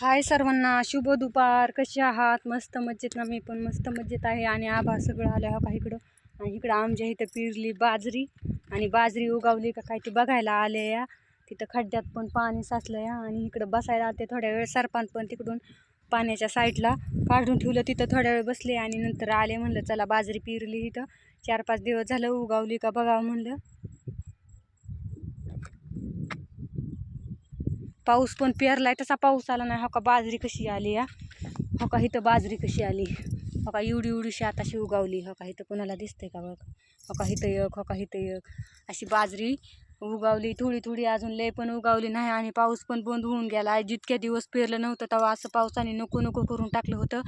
हाय सर्वांना शुभ दुपार. कसे आहात? मस्त मज्जेत ना मी पण मस्त मज्जेत आहे आणि आभा सगळं आलं हो का इकडं? आणि इकडं आमच्या इथं पिरली बाजरी आणि बाजरी उगावली का काय ती बघायला आले या. तिथं खड्ड्यात पण पाणी साचलं या आणि इकडं बसायला आलते थोड्या वेळ सरपान पण तिकडून पाण्याच्या साईडला काढून ठेवलं. तिथं थोड्या वेळ बसले आणि नंतर आले म्हणलं चला बाजरी पिरली इथं. चार पाच दिवस झालं उगावली का बघावं म्हणलं. पाऊस पण पेरलाय तसा पाऊस आला नाही. हो का बाजरी कशी आली या हो का इथं बाजरी कशी आली? हो का एवढी एवढीशी आताशी उगावली. हो का इथं कोणाला दिसतंय का बघ? हो का इथं एक हो का इथं एक. अशी बाजरी उगावली थोडी थोडी अजून लय पण उगावली नाही आणि पाऊस पण बंद होऊन गेला. जितक्या दिवस पेरलं नव्हतं तेव्हा असं पावसाने नको नको करून टाकलं होतं.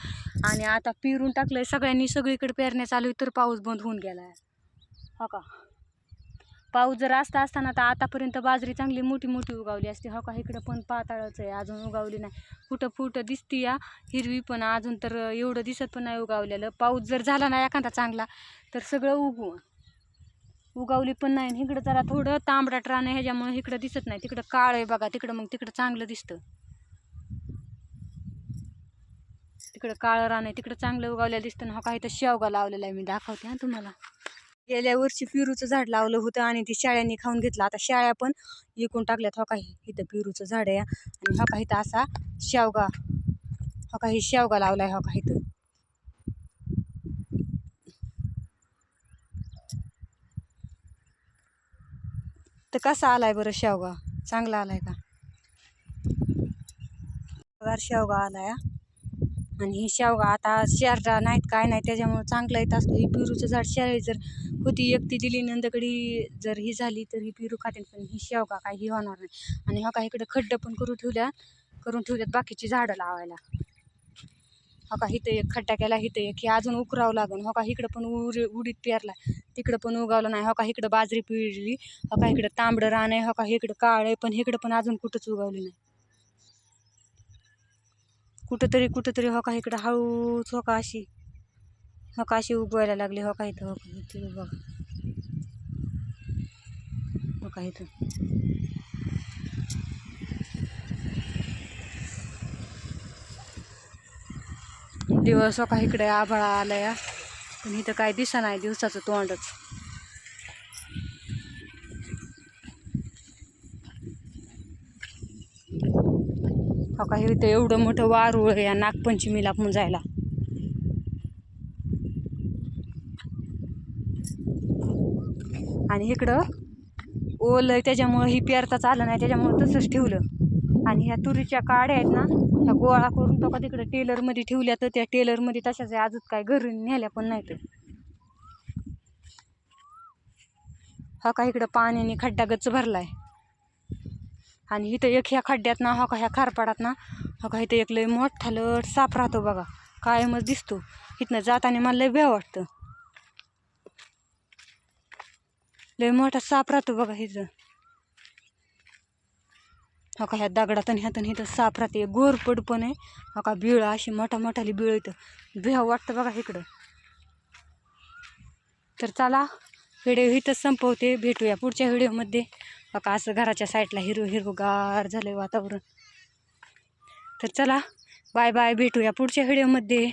आणि आता पेरून टाकलं सगळ्यांनी सगळीकडे पेरण्या चालू आहे तर पाऊस बंद होऊन गेला हो का? पाऊस जर असता असताना तर आतापर्यंत बाजरी चांगली मोठी मोठी उगावली असते. हो का? इकडं पण पाताळच आहे अजून उगावली नाही. कुठं फुटं दिसती या हिरवी पण अजून तर एवढं दिसत पण नाही उगावलेलं. पाऊस जर झाला नाही एखादा चांगला तर सगळं उगवू. उगावली पण नाही. इकडं जरा थोडं तांबडाट रान आहे ह्याच्यामुळे इकडं दिसत नाही. तिकडं काळ आहे बघा तिकडं मग तिकडं चांगलं दिसतं. तिकडं काळं रान आहे तिकडं चांगलं उगावलेलं दिसतं. ना हो का? इथं शेवगा लावलेला आहे मी दाखवते हां तुम्हाला. गेल्या वर्षी पेरूचं झाड लावलं होतं आणि ते शाळ्यांनी खाऊन घेतलं. आता शाळ्या पण विकून टाकल्यात. हो काही इथं पेरूचं झाड आहे. आणि हा का असा शेवगा हो काही शेवगा शेवगा लावलाय. हो का इथं? तर कसा आलाय बरं शेवगा? चांगला आलाय का? शेवगा आलाय आणि ही शेवगा आता शेरडा नाहीत काय नाही त्याच्यामुळं चांगलं येत असतो. ही पेरूचं झाड शेळी जर होती एकटी दिली नंदकडी जर ही झाली तर ही पेरू खातील पण ही शेवगा काय ही होणार नाही. आणि हा का इकडे खड्डं पण करून ठेवल्या करून ठेवल्यात बाकीची झाडं लावायला. हो का इथं एक खड्डा केला इथं एक हे अजून उकरावं लागेल हो का इकडं पण उर उडीत पेरला तिकडं पण उगावलं नाही. हो का इकडं बाजरी पिळली हो का इकडं तांबडं रान आहे हो का इकडं काळं आहे पण इकडं पण अजून कुठंच उगवली नाही. कुठंतरी कुठंतरी हो का इकडं हळूच हो का अशी हो अशी उगवायला लागली हो का इथं हो का इथं हो बघा हो का इथं. दिवस हो का इकडे आभाळा आलाय पण इथं काय दिसा नाही दिवसाचं तोंडच. हो का इथं एवढं मोठं वारूळ आहे या नागपंचमीला पण जायला. आणि इकडं ओलं त्याच्यामुळं ही पेरताच आलं नाही त्याच्यामुळं तसंच ठेवलं. आणि ह्या तुरीच्या काड्या आहेत ना ह्या गोळा करून तो का तिकडं टेलरमध्ये ठेवल्या तर त्या टेलरमध्ये तशाच आहे अजून काय घरी नेल्या पण नाही तर हा का इकडं पाण्याने खड्डा गच्च भरला आहे आणि इथं एक ह्या खड्ड्यात ना हो का ह्या खारपाडात ना हो का इथं एक लय मोठा लट साप राहतो बघा. कायमच दिसतो. इथनं जाताना मला लय भ्या वाटतं. लय मोठा साप राहतो बघा इथं. हो का ह्या दगडात आणि ह्यातून इथं साप राहते. गोरपड पण आहे. हो का बिळ अशी मोठा मोठाली बिळ इथं. भ्या वाटतं बघा इकडं. तर चला व्हिडिओ इथंच संपवते. भेटूया पुढच्या व्हिडिओमध्ये. बघा असं घराच्या साईडला हिरव हिरवंगार झालं वातावरण. तर चला बाय बाय भेटूया पुढच्या व्हिडिओमध्ये